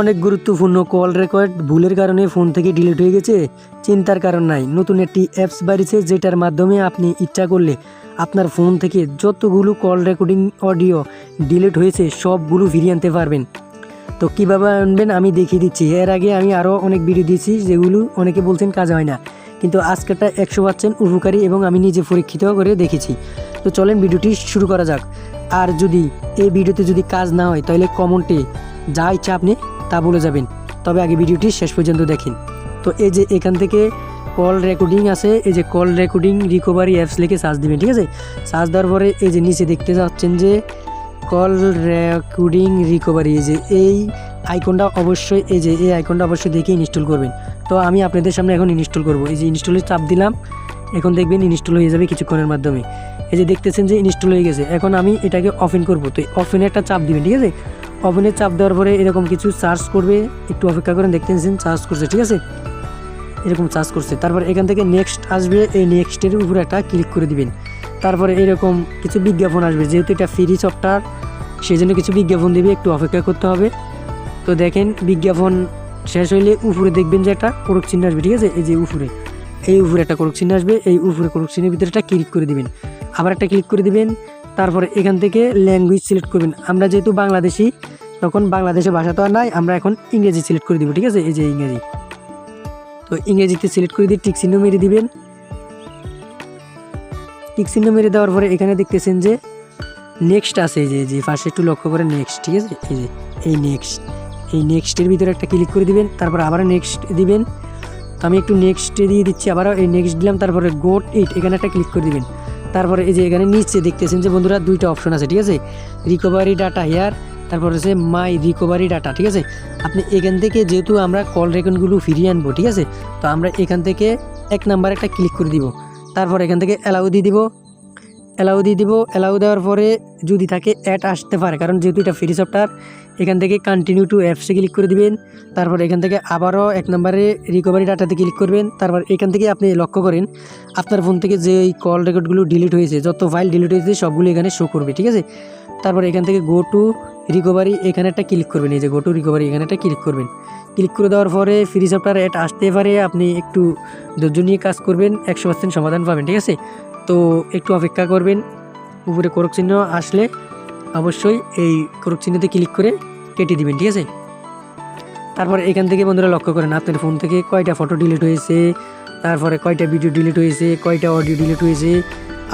অনেক গুরুত্বপূর্ণ call record ভুলের কারণে ফোন থেকে ডিলিট হয়ে গেছে। চিন্তার কারণ নাই। নতুন একটি অ্যাপস বাড়িছে যেটার মাধ্যমে আপনি ইচ্ছা করলে আপনার ফোন থেকে যতগুলো কল রেকর্ডিং অডিও ডিলিট হয়েছে, সবগুলো ফিরিয়ে আনতে পারবেন। তো কীভাবে আনবেন আমি দেখিয়ে দিচ্ছি। এর আগে আমি আরও অনেক ভিডিও দিয়েছি, যেগুলো অনেকে বলছেন কাজ হয় না। কিন্তু আজকেরটা একশো পাচ্ছেন উপকারী এবং আমি নিজে পরীক্ষিত করে দেখেছি। তো চলেন ভিডিওটি শুরু করা যাক। আর যদি এই ভিডিওতে যদি কাজ না হয়, তাহলে কমেন্টে যা ইচ্ছা আপনি তা বলে যাবেন। তবে আগে ভিডিওটি শেষ পর্যন্ত দেখেন। তো এই যে এখান থেকে কল রেকর্ডিং আছে, এই যে কল রেকর্ডিং রিকভারি অ্যাপস লিখে সার্চ দিবেন, ঠিক আছে? সার্চ দেওয়ার পরে এই যে নিচে দেখতে যাচ্ছেন যে কল রেকর্ডিং রিকভারি এই যে এই আইকনটা অবশ্যই, এই যে এই আইকনটা অবশ্যই দেখে ইনস্টল করবেন। তো আমি আপনাদের সামনে এখন ইনস্টল করব। এই যে ইনস্টলে চাপ দিলাম, এখন দেখবেন ইনস্টল হয়ে যাবে কিছুক্ষণের মাধ্যমে। এই যে দেখতেছেন যে ইনস্টল হয়ে গেছে, এখন আমি এটাকে অফেন করব। তো অফেনে একটা চাপ দিবেন, ঠিক আছে? ওভেনে চাপ দেওয়ার পরে এরকম কিছু চার্জ করবে, একটু অপেক্ষা করেন দেখতেছেন চার্জ করছে, ঠিক আছে? এরকম চার্জ করছে। তারপর এখান থেকে নেক্সট আসবে, এই নেক্সটের উপরে একটা ক্লিক করে দিবেন। তারপরে এরকম কিছু বিজ্ঞাপন আসবে, যেহেতু এটা ফ্রি সফটওয়্যার সেই জন্য কিছু বিজ্ঞাপন দিবে, একটু অপেক্ষা করতে হবে। তো দেখেন, বিজ্ঞাপন শেষ হইলে উপরে দেখবেন যে একটা করক চিহ্ন আসবে, ঠিক আছে? এই যে উপরে, এই উপরে একটা করক চিহ্ন আসবে, এই উপরে করক চিহ্নের ভিতরে একটা ক্লিক করে দিবেন। আবার একটা ক্লিক করে দিবেন তারপরে এখান থেকে ল্যাঙ্গুয়েজ সিলেক্ট করবেন। আমরা যেহেতু বাংলাদেশি, তখন বাংলাদেশের ভাষা তো আর নাই, আমরা এখন ইংরেজি সিলেক্ট করে দিব, ঠিক আছে? এই যে ইংরেজি। তো ইংরেজিতে সিলেক্ট করে দিয়ে টিক চিহ্ন মেরে দিবেন। টিক চিহ্ন মেরে দেওয়ার পরে এখানে দেখতেছেন যে নেক্সট আছে, এই যে যে ফার্স্টে একটু লক্ষ্য করে নেক্সট ঠিক আছে? এই যে, এই নেক্সট এই নেক্সটের ভিতরে একটা ক্লিক করে দিবেন, তারপর আবার নেক্সট দিবেন। তো আমি একটু নেক্সটে দিয়ে দিচ্ছি, আবারও এই নেক্সট দিলাম, তারপরে গোট এইট এখানে একটা ক্লিক করে দিবেন। তারপরে এই যে এখানে নিচে দেখতেছেন যে বন্ধুরা দুইটা অপশন আছে, ঠিক আছে? রিকভারি ডাটা হেয়ার তারপর হচ্ছে মাই রিকভারি ডাটা ঠিক আছে? আপনি এখান থেকে যেহেতু আমরা কল রেকর্ডগুলো ফিরিয়ে আনব, ঠিক আছে? তো আমরা এখান থেকে এক নাম্বার একটা ক্লিক করে দিব। তারপর এখান থেকে অ্যালাউ দিয়ে দিব। অ্যালাউ দিয়ে দিব। অ্যালাউ দেওয়ার পরে যদি থাকে অ্যাড আসতে পারে, কারণ যেহেতু এটা ফ্রি সফটওয়্যার এখান থেকে কন্টিনিউ টু অ্যাপসে ক্লিক করে দিবেন। তারপর এখান থেকে আবারও এক নম্বরে রিকভারি ডাটাতে ক্লিক করবেন। তারপর এখান থেকে আপনি লক্ষ্য করেন, আপনার ফোন থেকে যে এই কল রেকর্ডগুলো ডিলিট হয়েছে, যত ফাইল ডিলিট হয়েছে, সবগুলো এখানে শো করবে, ঠিক আছে? তারপর এখান থেকে গো টু রিকভারি এখানে একটা ক্লিক করবেন, এই যে গো টু রিকভারি এখানে একটা ক্লিক করবেন। ক্লিক করে দেওয়ার পরে ফ্রি সফটওয়্যার অ্যাড আসতে পারে, আপনি একটু ধৈর্য নিয়ে কাজ করবেন, একশো পার্সেন্ট সমাধান পাবেন, ঠিক আছে? তো একটু অপেক্ষা করবেন। উপরে করক চিহ্ন আসলে অবশ্যই এই করক চিহ্নতে ক্লিক করে কেটে দিবেন, ঠিক আছে? তারপর এখান থেকে বন্ধুরা লক্ষ্য করেন, আপনার ফোন থেকে কয়টা ফটো ডিলিট হয়েছে, তারপরে কয়টা ভিডিও ডিলিট হয়েছে, কয়টা অডিও ডিলিট হয়েছে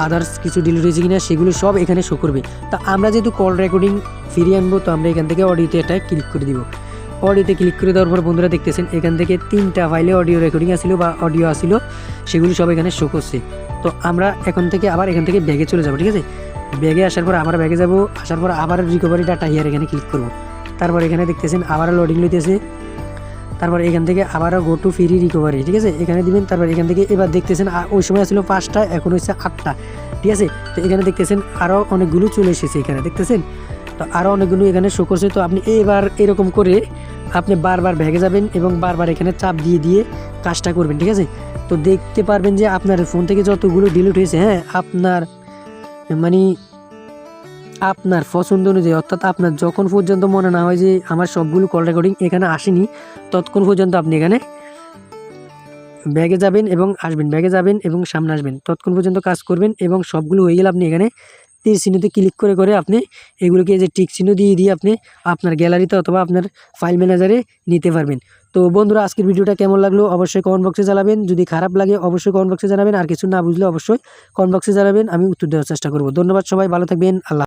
আদার্স কিছু ডিলিট হয়েছে কিনা, সেগুলো সব এখানে শো করবে। তা আমরা যেহেতু কল রেকর্ডিং ফিরিয়ে আনব, তো আমরা এখান থেকে অডিওতে একটা ক্লিক করে দিব। অডিওতে ক্লিক করে দেওয়ার পর বন্ধুরা দেখতেছেন, এখান থেকে তিনটা ফাইলে অডিও রেকর্ডিং আসিল বা অডিও আসিল, সেগুলো সব এখানে শো করছে। তো আমরা এখন থেকে আবার এখান থেকে ব্যাগে চলে যাব, ঠিক আছে? ব্যাগে আসার পর আবার ব্যাগে যাব, আসার পর আবার রিকভারি ডাটা হিয়ার এখানে ক্লিক করব। তারপর এখানে দেখতেছেন আবারও লোডিং লইতেছে। তারপর এখান থেকে আবারও গো টু ফ্রি রিকভারি ঠিক আছে? এখানে দিবেন, তারপর এখান থেকে এবার দেখতেছেন ওই সময় ছিল পাঁচটা, এখন হচ্ছে আটটা, ঠিক আছে? তো এখানে দেখতেছেন আরও অনেকগুলো চলে এসেছে এখানে, দেখতেছেন? তো আরও অনেকগুলো এখানে শো করছে। তো আপনি এবার এরকম করে আপনি বারবার ভেগে যাবেন এবং বারবার এখানে চাপ দিয়ে দিয়ে কাজটা করবেন, ঠিক আছে? তো দেখতে পারবেন যে আপনার ফোন থেকে যতগুলো ডিলিট হয়েছে হ্যাঁ আপনার মানে আপনার পছন্দ অনুযায়ী, অর্থাৎ আপনার যখন পর্যন্ত মনে না হয় যে আমার সবগুলো কল রেকর্ডিং এখানে আসেনি, ততক্ষণ পর্যন্ত আপনি এখানে ব্যাগে যাবেন এবং আসবেন, ব্যাগে যাবেন এবং সামনে আসবেন। ততক্ষণ পর্যন্ত কাজ করবেন এবং সবগুলো হয়ে গেলে আপনি এখানে তীর চিহ্নতে ক্লিক করে করে আপনি এগুলোকে যে টিক চিহ্ন দিয়ে দিয়ে আপনি আপনার গ্যালারিতে অথবা আপনার ফাইল ম্যানেজারে নিতে পারবেন। তো বন্ধুরা, আজকের ভিডিওটা কেমন লাগল অবশ্যই কমেন্ট বক্সে জানাবেন। যদি খারাপ লাগে অবশ্যই কমেন্ট বক্সে জানাবেন। আর কিছু না বুঝলে অবশ্যই কমেন্ট বক্সে জানাবেন। আমি উত্তর দেওয়ার চেষ্টা করব। ধন্যবাদ সবাই, ভালো থাকবেন। আল্লাহ